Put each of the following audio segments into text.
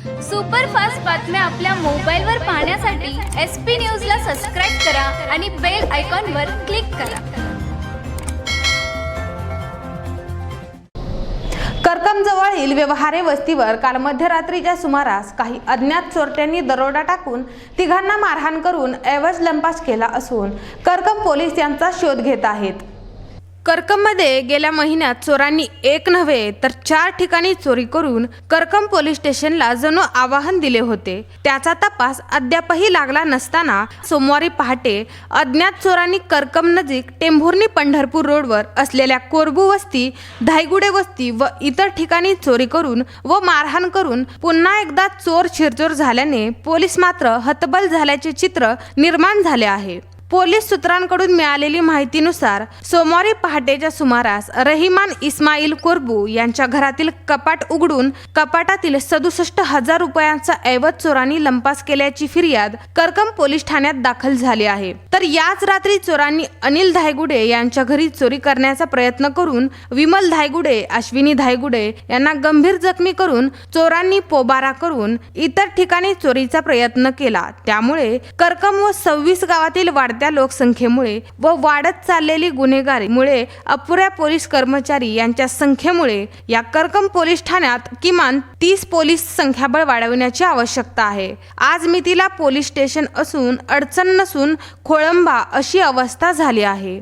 Superfast बातम्या आपल्या मोबाईलवर पाहण्यासाठी एस पी न्यूजला सबस्क्राईब करा आणि बेल आयकॉनवर क्लिक करा. करकमजवळील व्यवहारे वस्तीवर काल मध्यरात्रीच्या सुमारास काही अज्ञात चोरट्यांनी दरोडा टाकून तिघांना मारहाण करून ऐवज लंपास केला असून करकम पोलीस यांचा शोध घेत आहेत. करकममध्ये गेल्या महिन्यात चोरांनी एक नव्हे तर चार ठिकाणी चोरी करून करकम पोलीस स्टेशनला जणू आवाहन दिले होते. त्याचा तपास अद्यापही लागला नसताना सोमवारी पहाटे अज्ञात चोरांनी करकम नजीक टेंभुर्णी पंढरपूर रोडवर असलेल्या कोरबू वस्ती धायगुडे वस्ती व इतर ठिकाणी चोरी करून व मारहाण करून पुन्हा एकदा चोर शिरचोर झाल्याने पोलीस मात्र हतबल झाल्याचे चित्र निर्माण झाले आहे. पोलीस सूत्रांकडून मिळालेली माहितीनुसार सोमवारी पहाटेच्या सुमारास रहिमान इस्माईल कोरबू यांच्या घरातील कपाट उघडून कपाटातील सदुसष्ट हजार रुपयांचा ऐवज चोरांनी लंपास केल्याची फिर्याद करकम पोलीस ठाण्यात दाखल झाली आहे. तर याच रात्री चोरांनी अनिल धायगुडे यांच्या घरी चोरी करण्याचा प्रयत्न करून विमल धायगुडे अश्विनी धायगुडे यांना गंभीर जखमी करून चोरांनी पोबारा करून इतर ठिकाणी चोरीचा प्रयत्न केला. त्यामुळे करकम व सव्वीस गावातील वाढ वाढत्या लोकसंख्येमुळे व वाढत चाललेली गुन्हेगारीमुळे अपुऱ्या पोलीस कर्मचारी यांच्या संख्येमुळे या करकम पोलीस ठाण्यात किमान तीस पोलीस संख्याबळ वाढवण्याची आवश्यकता आहे. आज मितीला पोलीस स्टेशन असून अडचण नसून खोळंबा अशी अवस्था झाली आहे.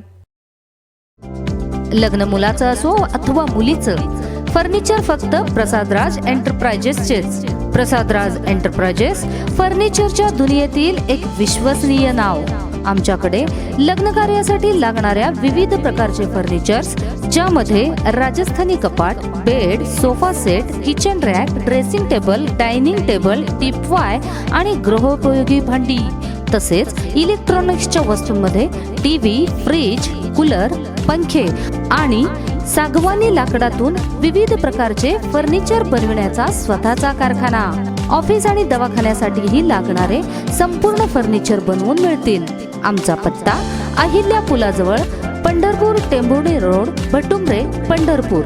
लग्न मुलाचं असो अथवा मुलीचं फर्निचर फक्त प्रसादराज एंटरप्राइजेसचेच. प्रसादराज एंटरप्राइजेस फर्निचरच्या दुनियेतील एक विश्वसनीय नाव. आमच्याकडे लग्न कार्यासाठी लागणाऱ्या विविध प्रकारचे फर्निचर्स ज्यामध्ये राजस्थानी कपाट bed sofa set kitchen rack dressing table dining table teapoy आणि गृहोपयोगी भांडी. तसेच इलेक्ट्रॉनिक्सच्या वस्तूंमध्ये टीव्ही फ्रीज कूलर पंखे आणि सागवानी लाकडातून विविध प्रकारचे फर्निचर बनविण्याचा स्वतःचा कारखाना. ऑफिस आणि दवाखान्यासाठीही लागणारे संपूर्ण फर्निचर बनवून मिळतील. आमचा पत्ता अहिल्या पुलाजवळ पंढरपूर टेंभुर्णी रोड भटुंबरे पंढरपूर.